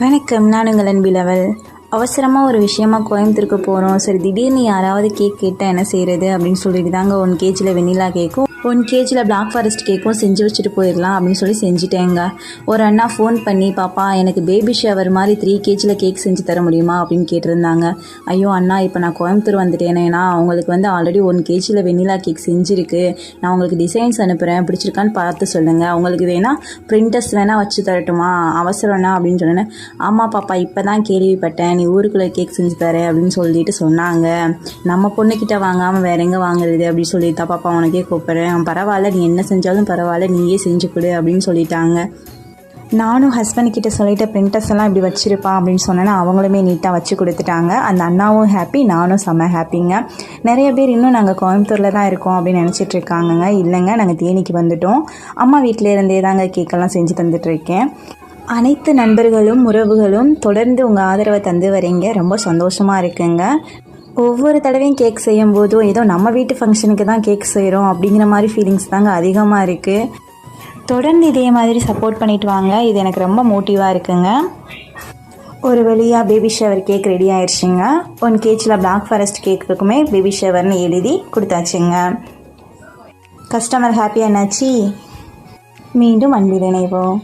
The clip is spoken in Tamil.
வணக்கம் நான் உங்கள் அன்பிலவல் அவசரமாக ஒரு விஷயமா கோயம்புத்தூருக்கு போகிறோம் சரி திடீர்னு யாராவது கேக் கேட்டால் என்ன செய்கிறது அப்படின்னு சொல்லிட்டு தாங்க ஒன் கேஜியில் வெண்ணிலா கேக்கும். ஒன் கேஜியில் பிளாக் ஃபாரஸ்ட் கேக்கும் செஞ்சு வச்சுட்டு போயிடலாம் அப்படின்னு சொல்லி செஞ்சுட்டேங்க. ஒரு அண்ணா ஃபோன் பண்ணி பாப்பா எனக்கு பேபி ஷவர் மாதிரி த்ரீ கேஜியில் கேக் செஞ்சு தர முடியுமா? அப்படின்னு கேட்டிருந்தாங்க. ஐயோ அண்ணா இப்போ நான் கோயம்புத்தூர் வந்துட்டேனேனா அவங்களுக்கு வந்து ஆல்ரெடி ஒன் கேஜியில் வெண்ணிலா கேக் செஞ்சுருக்கு. நான் உங்களுக்கு டிசைன்ஸ் அனுப்புகிறேன் பிடிச்சிருக்கான்னு பார்த்து சொல்லுங்கள் அவங்களுக்கு வேணால் பிரிண்டர்ஸ் வேணால் வச்சு தரட்டுமா? அவசரம்னா அப்படின்னு சொன்னேன் ஆமாம் பாப்பா இப்போ தான் கேள்விப்பட்டேன். நீ ஊருக்குள்ளே கேக் செஞ்சு தர அப்படின்னு சொல்லிட்டு சொன்னாங்க. நம்ம பொண்ணுக்கிட்ட வாங்காமல் வேற எங்கே வாங்குறது? அப்படின்னு சொல்லி தான் பாப்பா உனக்கே கூப்பிட்றேன். பரவாயில்ல நீ என்ன செஞ்சாலும் பரவாயில்ல நீயே செஞ்சு கொடு அப்படின்னு சொல்லிட்டாங்க. நானும் ஹஸ்பண்ட் கிட்ட சொல்லிட்டு பிரிண்டர்ஸ் எல்லாம் இப்படி வச்சிருப்பா அப்படின்னு சொன்னேன்னா அவங்களுமே நீட்டாக வச்சு கொடுத்துட்டாங்க. அந்த அண்ணாவும் ஹாப்பி நானும் செம்ம ஹாப்பிங்க நிறைய பேர் இன்னும் நாங்கள் கோயம்புத்தூரில் தான் இருக்கோம் அப்படின்னு நினச்சிட்டு இருக்காங்கங்க. இல்லைங்க நாங்கள் தேனிக்கு வந்துட்டோம். அம்மா வீட்டில இருந்தே தாங்க கேக்கெல்லாம் செஞ்சு தந்துட்டு இருக்கேன். அனைத்து நண்பர்களும் உறவுகளும் தொடர்ந்து உங்கள் ஆதரவை தந்து வரீங்க. ரொம்ப சந்தோஷமாக இருக்குங்க. ஒவ்வொரு தடவையும் கேக் செய்யும் போதும் ஏதோ நம்ம வீட்டு ஃபங்க்ஷனுக்கு தான் கேக் செய்கிறோம் அப்படிங்கிற மாதிரி ஃபீலிங்ஸ் தாங்க அதிகமாக இருக்குது தொடர்ந்து இதே மாதிரி சப்போர்ட் பண்ணிட்டு வாங்க. இது எனக்கு ரொம்ப மோட்டிவாக இருக்குங்க. ஒரு வழியாக பேபி ஷவர் கேக் ரெடி ஆயிடுச்சுங்க ஒன் கேஜில் பிளாக் ஃபாரஸ்ட் கேக்குக்குமே பேபி ஷவர்னு எழுதி கொடுத்தாச்சுங்க. கஸ்டமர் ஹாப்பியானாச்சு மீண்டும் அன்பில் இணைவோம்.